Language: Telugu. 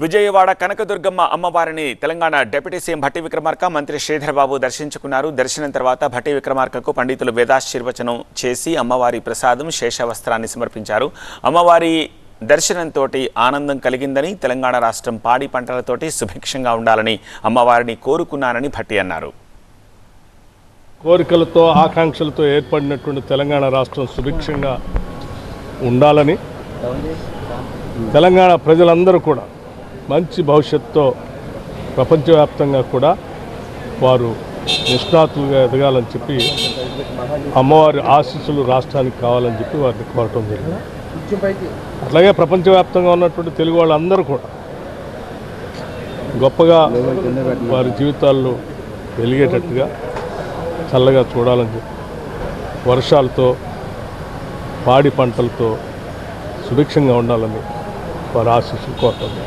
విజయవాడ కనకదుర్గమ్మ అమ్మవారిని తెలంగాణ డిప్యూటీ సీఎం భట్టి విక్రమార్క మంత్రి శ్రీధర్బాబు దర్శించుకున్నారు. దర్శనం తర్వాత భట్టి విక్రమార్కకు పండితులు వేదాశీర్వచనం చేసి అమ్మవారి ప్రసాదం శేషవస్త్రాన్ని సమర్పించారు. అమ్మవారి దర్శనంతో ఆనందం కలిగిందని తెలంగాణ రాష్ట్రం పాడి పంటలతోటి సుభిక్షంగా ఉండాలని అమ్మవారిని కోరుకున్నానని భట్టి అన్నారు. కోరికలతో ఆకాంక్షలతో ఏర్పడినటువంటి తెలంగాణ రాష్ట్రం సుభిక్షంగా ఉండాలని తెలంగాణ ప్రజలందరూ కూడా మంచి భవిష్యత్తుతో ప్రపంచవ్యాప్తంగా కూడా వారు నిష్ణాతులుగా ఎదగాలని చెప్పి అమ్మవారి ఆశీస్సులు రాష్ట్రానికి కావాలని చెప్పి వారిని కోరటం జరిగింది. అట్లాగే ప్రపంచవ్యాప్తంగా ఉన్నటువంటి తెలుగు వాళ్ళందరూ కూడా గొప్పగా వారి జీవితాల్లో వెలిగేటట్టుగా చల్లగా చూడాలని చెప్పి వర్షాలతో పాడి పంటలతో సుభిక్షంగా ఉండాలని వారి ఆశీస్సులు కోరుతుంది